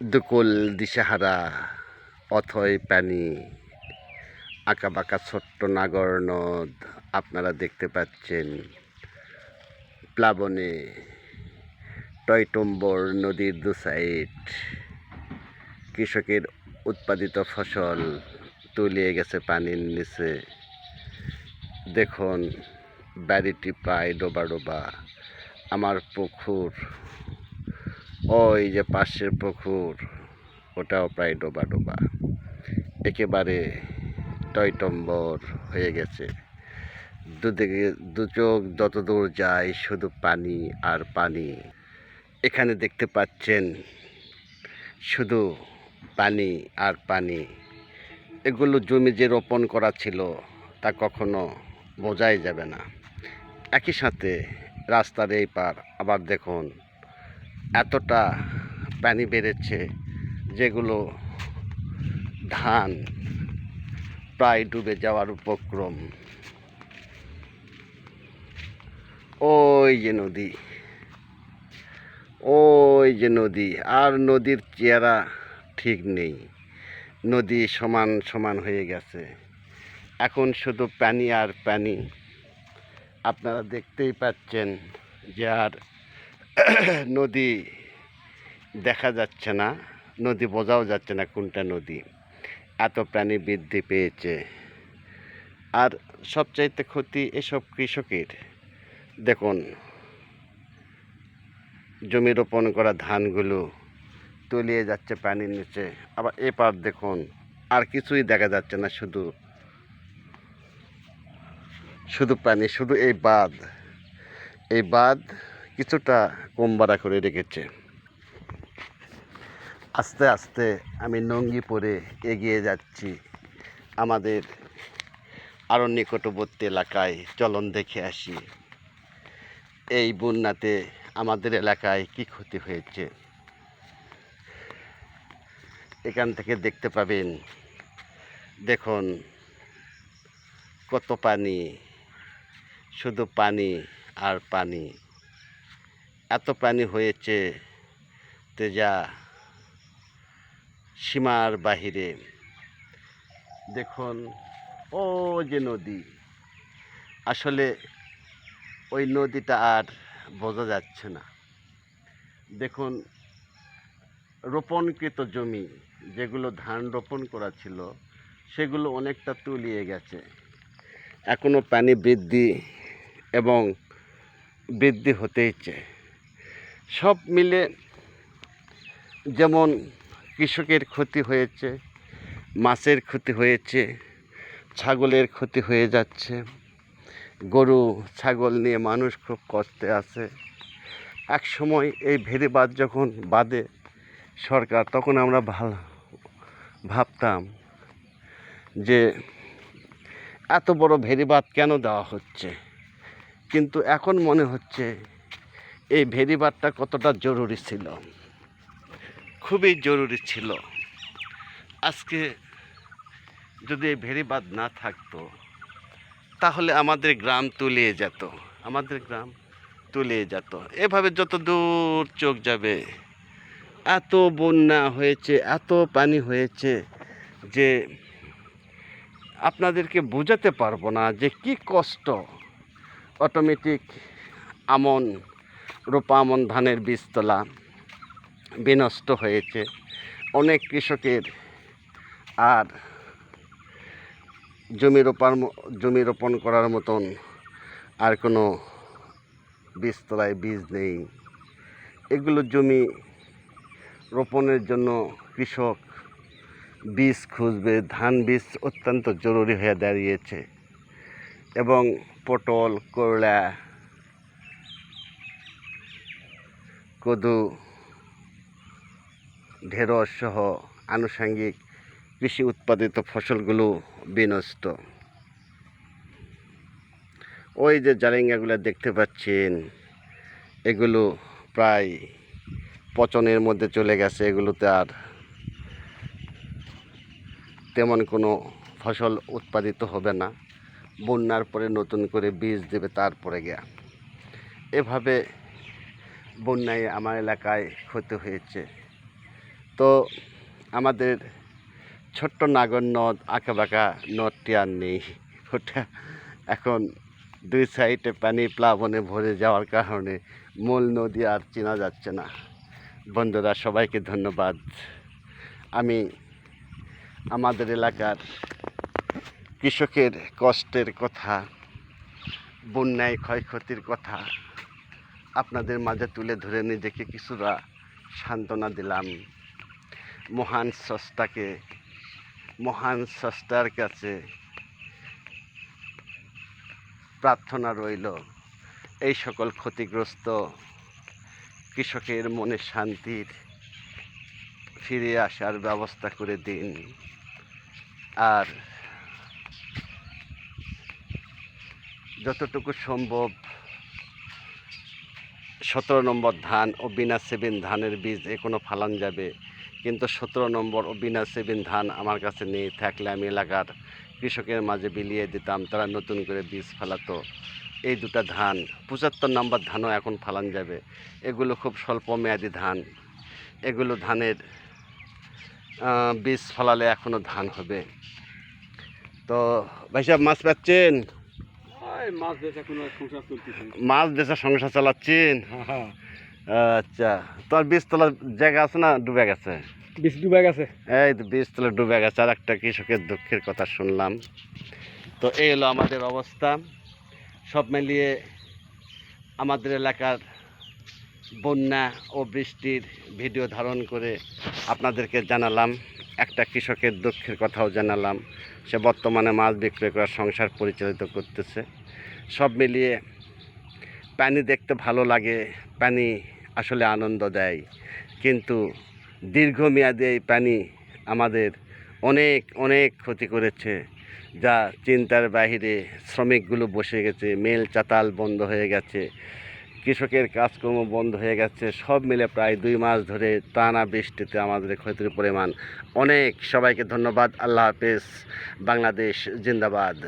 দুকুল দিশাহারা অথয় পানি বাঁকা ছোট্ট নাগর নদ আপনারা দেখতে পাচ্ছেন। প্লাবনে, টয়টম্বর নদীর দু সাইড, কৃষকের উৎপাদিত ফসল তলিয়ে গেছে পানির নিচে। দেখুন বাড়িটি প্রায় ডোবা ডোবা, আমার পুকুর ওই যে পাশের পুকুর, ওটাও প্রায় ডোবা ডোবা একেবারে টয়টম্বর হয়ে গেছে। দুদিকে, দু চোখ যত দূর যায় শুধু পানি আর পানি। এখানে দেখতে পাচ্ছেন শুধু পানি আর পানি। এগুলো জমি যে রোপণ করা ছিল তা কখনো বোঝাই যাবে না। একই সাথে রাস্তার এই পার, আবার দেখুন এতটা পানি বেড়েছে যেগুলো ধান প্রায় ডুবে যাওয়ার উপক্রম। ওই যে নদী, ওই যে নদী, আর নদীর চেহারা ঠিক নেই। নদী সমান সমান হয়ে গেছে। এখন শুধু পানি আর পানি। আপনারা দেখতেই পাচ্ছেন যে আর নদী দেখা যাচ্ছে না, নদী বোঝাও যাচ্ছে না কোনটা নদী, এত প্রাণী বৃদ্ধি পেয়েছে। আর সবচাইতে ক্ষতি এসব কৃষকের। দেখুন, জমি রোপণ করা ধানগুলো তলিয়ে যাচ্ছে পানির নিচে। আবার এপার দেখুন, আর কিছুই দেখা যাচ্ছে না, শুধু শুধু পানি, শুধু এই বাঁধ। এই বাঁধ কিছুটা কমবাড়া করে রেখেছে। আস্তে আস্তে আমি নঙ্গি পরে এগিয়ে যাচ্ছি আমাদের আরও নিকটবর্তী এলাকায়। চলন দেখে আসি। এই বন্যাতে আমাদের এলাকায় কি ক্ষতি হয়েছে? এখান থেকে দেখতে পাবেন। দেখুন, কত পানি, শুধু পানি আর পানি। এত পানি হয়েছে তে যা সীমার বাহিরে। দেখুন, ও যে নদী। আসলে ওই নদীটা আর বোঝা যাচ্ছে না। দেখুন, রোপণকৃত জমি যেগুলো ধান রোপণ করা ছিল, সেগুলো অনেকটা তুলিয়ে গেছে। এখনও পানি বৃদ্ধি এবং বৃদ্ধি হতেইছে। সব মিলে যেমন কৃষকের ক্ষতি হয়েছে, মাছের ক্ষতি হয়েছে, ছাগলের ক্ষতি হয়ে যাচ্ছে, গরু, ছাগল নিয়ে মানুষ খুব কষ্টে আছে। এক সময় এই ভেরিবাদ যখন বাদে সরকার, তখন আমরা ভালো ভাবতাম যে এত বড় ভেরিবাদ কেন দেওয়া হচ্ছে? কিন্তু এখন মনে হচ্ছে এই ভেরিবাদটা কতটা জরুরি ছিল? খুবই জরুরি ছিল। আজকে যদি এই ভেরিবাদ না থাকতো, তাহলে আমাদের গ্রাম তলিয়ে যেত। আমাদের গ্রাম তলিয়ে যেত। এভাবে যত দূর চোখ যাবে, এত বন্যা হয়েছে, এত পানি হয়েছে যে আপনাদেরকে বোঝাতে পারব না যে কি কষ্ট, অটোমেটিক আমন রোপা আমন ধানের বীজতলা বিনষ্ট হয়েছে। অনেক কৃষকের আর জমি রোপার জমি রোপণ করার মতন আর কোনো বীজতলায় বীজ নেই। এগুলো জমি রোপণের জন্য কৃষক বীজ খুঁজবে। ধান বীজ অত্যন্ত জরুরি হয়ে দাঁড়িয়েছে এবং পটল, করলা কদু, ঢেঁড়স সহ আনুষঙ্গিক কৃষি উৎপাদিত ফসলগুলো বিনষ্ট। ওই যে জারেঙ্গাগুলো দেখতে পাচ্ছেন, এগুলো প্রায় পচনের মধ্যে চলে গেছে, এগুলোতে আর তেমন কোনো ফসল উৎপাদিত হবে না। বন্যার পরে নতুন করে বীজ দেবে তারপরে গিয়া। এভাবে বন্যায় আমার এলাকায় ক্ষতি হয়েছে। তো আমাদের ছোট্ট নাগর নদ, আঁকাবাঁকা নদটি আর নেই। ওটা এখন দুই সাইডে পানি প্লাবনে ভরে যাওয়ার কারণে মূল নদী আর চেনা যাচ্ছে না। বন্ধুরা, সবাইকে ধন্যবাদ। আমি আমাদের এলাকার কৃষকের কষ্টের কথা, বন্যায় ক্ষয়ক্ষতির কথা আপনাদের মাঝে তুলে ধরে নিজেকে কিছুটা সান্ত্বনা দিলাম। মহান স্রষ্টাকে, মহান স্রষ্টার কাছে প্রার্থনা রইল, এই সকল ক্ষতিগ্রস্ত কৃষকের মনে শান্তির ফিরে আসার ব্যবস্থা করে দিন। আর যতটুকু সম্ভব সতেরো নম্বর ধান ও বিনা সেবিন ধানের বীজ এ কোনো ফালান যাবে। কিন্তু সতেরো নম্বর ও বিনা সেবিন ধান আমার কাছে নেই, থাকলে আমি এলাকার কৃষকের মাঝে বিলিয়ে দিতাম, তারা নতুন করে বীজ ফেলাতো। এই দুটা ধান, পঁচাত্তর নম্বর ধানও এখন ফালান যাবে। এগুলো খুব স্বল্প মেয়াদি ধান। এগুলো ধানের বীজ ফলালে এখনও ধান হবে। তো ভাই সাহেব, মাছ পাচ্ছেন? মাছ বেচা সংসার চালাচ্ছেন আচ্ছা তোর বীজ তোলার জায়গা আছে না ডুবে গেছে? বেশ ডুবে গেছে। এই তো বীজ তোলা ডুবে গেছে আর একটা কৃষকের দুঃখের কথা শুনলাম। তো এই হলো আমাদের অবস্থা। সব মিলিয়ে আমাদের এলাকার বন্যা ও বৃষ্টির ভিডিও ধারণ করে আপনাদেরকে জানালাম একটা কৃষকের দুঃখের কথাও জানালাম। সে বর্তমানে মাছ বিক্রয় করে সংসার পরিচালিত করতেছে। সব মিলিয়ে পানি দেখতে ভালো লাগে, পানি আসলে আনন্দ দেয়। কিন্তু দীর্ঘমেয়াদী এই পানি আমাদের অনেক অনেক ক্ষতি করেছে। যা চিন্তার বাইরে শ্রমিকগুলো বসে গেছে, মেল চাতাল বন্ধ হয়ে গেছে, কৃষকের কাজকর্ম বন্ধ হয়ে গেছে, সব মিলে প্রায় দুই মাস ধরে টানা বৃষ্টিতে আমাদের ক্ষতির পরিমাণ অনেক। সবাইকে ধন্যবাদ, আল্লাহ হাফেজ, বাংলাদেশ জিন্দাবাদ।